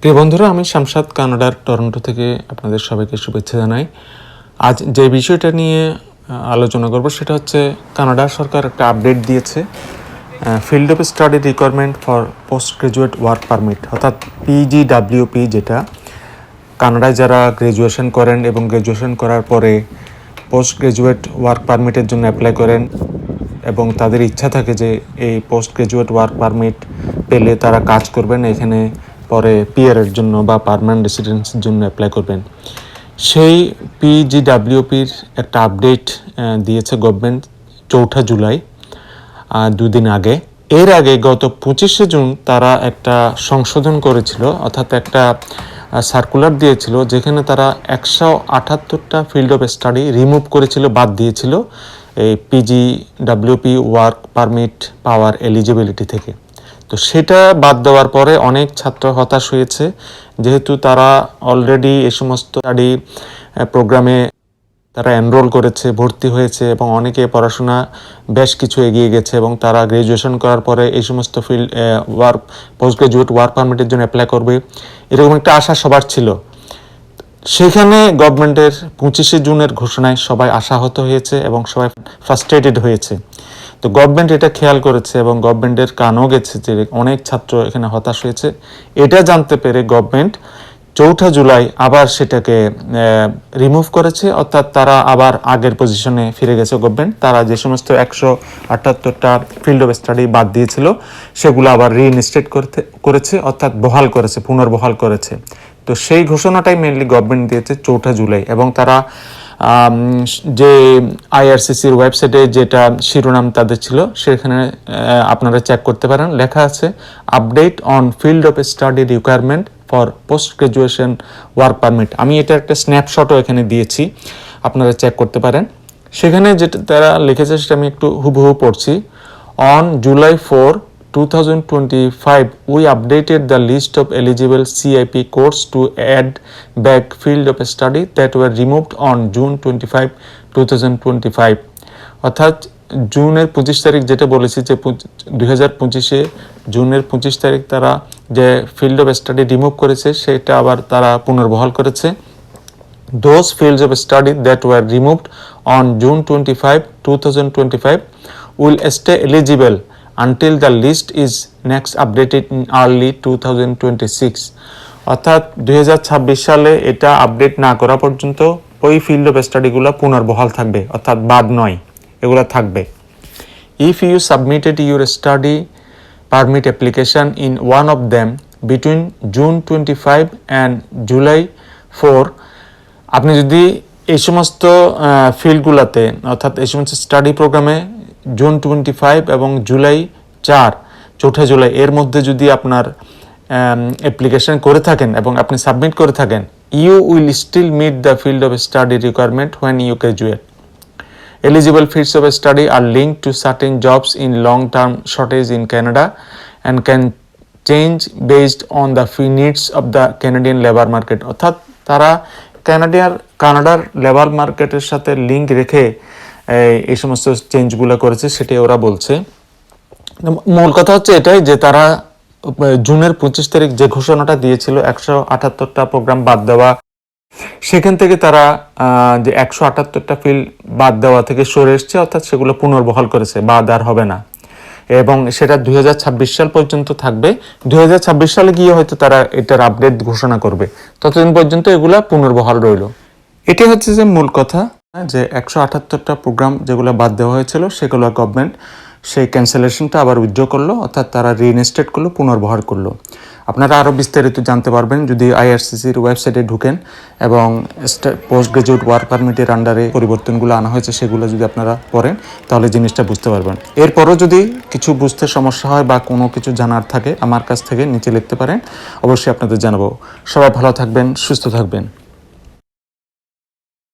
প্রিয় বন্ধুরা, আমি শামসাদ, কানাডার টরন্টো থেকে আপনাদের সবাইকে শুভেচ্ছা জানাই। আজ যে বিষয়টা নিয়ে আলোচনা করব সেটা হচ্ছে, কানাডা সরকার একটা আপডেট দিয়েছে field of study requirement for post graduate work permit, অর্থাৎ পিজিডাব্লিউপি যেটা। কানাডায় যারা গ্র্যাজুয়েশন করেন এবং গ্র্যাজুয়েশন করার পরে পোস্ট গ্রাজুয়েট ওয়ার্ক পারমিটের জন্য অ্যাপ্লাই করেন এবং তাদের ইচ্ছা থাকে যে এই পোস্ট গ্রাজুয়েট ওয়ার্ক পারমিট পেলে তারা কাজ করবেন, এখানে পরে পিয়ারের জন্য বা পারমানেন্ট রেসিডেন্সির জন্য অ্যাপ্লাই করবেন। সেই পিজিডাব্লিউপির একটা আপডেট দিয়েছে গভর্নমেন্ট চৌঠা জুলাই দুদিন আগে। এর আগে গত পঁচিশে জুন তারা একটা সংশোধন করেছিল, অর্থাৎ একটা সার্কুলার দিয়েছিল, যেখানে তারা একশো আটাত্তরটা ফিল্ড অফ স্টাডি রিমুভ করেছিল, বাদ দিয়েছিল, এই পিজি ডাব্লিউপি ওয়ার্ক পারমিট পাওয়ার এলিজিবিলিটি থেকে। তো সেটা বাদ দেওয়ার পরে অনেক ছাত্র হতাশ হয়েছে। যেহেতু তারা অলরেডি এই সমস্ত স্টাডি প্রোগ্রামে তারা এনরোল করেছে, ভর্তি হয়েছে এবং অনেকে পড়াশোনা বেশ কিছু এগিয়ে গেছে এবং তারা গ্র্যাজুয়েশন করার পরে এই সমস্ত field work post graduate work পারমিটের জন্য অ্যাপ্লাই করবে। এরকম একটা আশা সবার ছিল। সেখানে গভর্নমেন্টের পঁচিশে জুনের ঘোষণায় সবাই আশাহত হয়েছে এবং সবাই ফ্রাস্ট্রেটেড হয়েছে। তো গভর্নমেন্ট এটা খেয়াল করেছে এবং গভর্নমেন্টের কানও গেছে যে অনেক ছাত্র এখানে হতাশ হয়েছে। এটা জানতে পেরে গভর্নমেন্ট চৌঠা জুলাই আবার সেটাকে রিমুভ করেছে। অর্থাৎ তারা আবার আগের পজিশনে ফিরে গেছে গভর্নমেন্ট তারা যে সমস্ত একশো আটাত্তরটা ফিল্ড অফ স্টাডি বাদ দিয়েছিল, সেগুলো আবার রিইনস্টেট করতে, করেছে, অর্থাৎ বহাল করেছে, পুনর্বহাল করেছে। তো সেই ঘোষণাটাই মেনলি গভর্নমেন্ট দিয়েছে চৌঠা জুলাই এবং তারা যে আইআরসিসির ওয়েবসাইটে যেটা শিরোনাম তাদের ছিল, সেখানে আপনারা চেক করতে পারেন। লেখা আছে update on field of study requirement for post graduation work permit আমি এটা একটা স্ন্যাপশটও এখানে দিয়েছি, আপনারা চেক করতে পারেন। সেখানে যেটা তারা লিখেছে, সেটা আমি একটু হুবহু পড়ছি। On July four 2025 we updated the list of eligible CIP course to add back field of study that were removed on June 25 2025 অর্থাৎ জুনের পঁচিশ তারিখ যেটা বলেছি যে দুই হাজার পঁচিশে জুনের পঁচিশ তারিখ তারা যে ফিল্ড অফ স্টাডি রিমুভ করেছে সেটা আবার তারা পুনর্বহাল করেছে those fields of study that were removed on June 25, 2025 will stay eligible until the list is next updated in early two অর্থাৎ দু হাজার ছাব্বিশ সালে এটা আপডেট না করা পর্যন্ত ওই ফিল্ড অফ স্টাডিগুলো পুনর্বহাল থাকবে, অর্থাৎ বাদ নয়, এগুলো থাকবে। If you submitted your study permit application in one of them between June twenty five and July four আপনি যদি এই সমস্ত ফিল্ডগুলোতে অর্থাৎ এই সমস্ত স্টাডি প্রোগ্রামে জুন টোয়েন্টি ফাইভ এবং জুলাই চার, চৌঠা জুলাই, এর মধ্যে যদি আপনার অ্যাপ্লিকেশন করে থাকেন এবং আপনি সাবমিট করে থাকেন you will still meet the field of study requirement when you graduate Eligible fields of study are linked to certain jobs in long-term shortage in Canada and can change based on the needs of the Canadian labor market. অর্থাৎ তারা কানাডিয়ার কানাডার labour মার্কেটের সাথে link রেখে এই- সমস্ত চেঞ্জগুলো করেছে, সেটাই ওরা বলছে। মূল কথা হচ্ছে এটাই যে তারা জুনের পঁচিশ তারিখ যে ঘোষণাটা দিয়েছিল, একশো আটাত্তরটা প্রোগ্রাম বাদ দেওয়া, সেখান থেকে তারা যে একশো আটাত্তরটা ফিল বাদ দেওয়া থেকে সরে এসছে, অর্থাৎ সেগুলো পুনর্বহাল করেছে, বাদ আর হবে না। এবং সেটা দুই হাজার ছাব্বিশ সাল পর্যন্ত থাকবে। দুই হাজার ছাব্বিশ সালে গিয়ে হয়তো তারা এটার আপডেট ঘোষণা করবে। ততদিন পর্যন্ত এগুলা পুনর্বহাল রইল। এটি হচ্ছে যে মূল কথা। যে একশো আটাত্তরটা প্রোগ্রাম যেগুলো বাদ দেওয়া হয়েছিল, সেগুলো গভর্নমেন্ট সেই ক্যান্সেলেশনটা আবার উইথড্র করল, অর্থাৎ তারা রিইনস্টেট করল পুনর্বহার করল। আপনারা আরও বিস্তারিত জানতে পারবেন যদি আইআরসিসির ওয়েবসাইটে ঢুকেন এবং পোস্ট গ্রাজুয়েট ওয়ার্ক পারমিটের আন্ডারে পরিবর্তনগুলো আনা হয়েছে, সেগুলো যদি আপনারা পড়েন, তাহলে জিনিসটা বুঝতে পারবেন। এরপরও যদি কিছু বুঝতে সমস্যা হয় বা কোনো কিছু জানার থাকে, আমার কাছ থেকে নিচে লিখতে পারেন। অবশ্যই আপনাদের জানাব। সবাই ভালো থাকবেন, সুস্থ থাকবেন।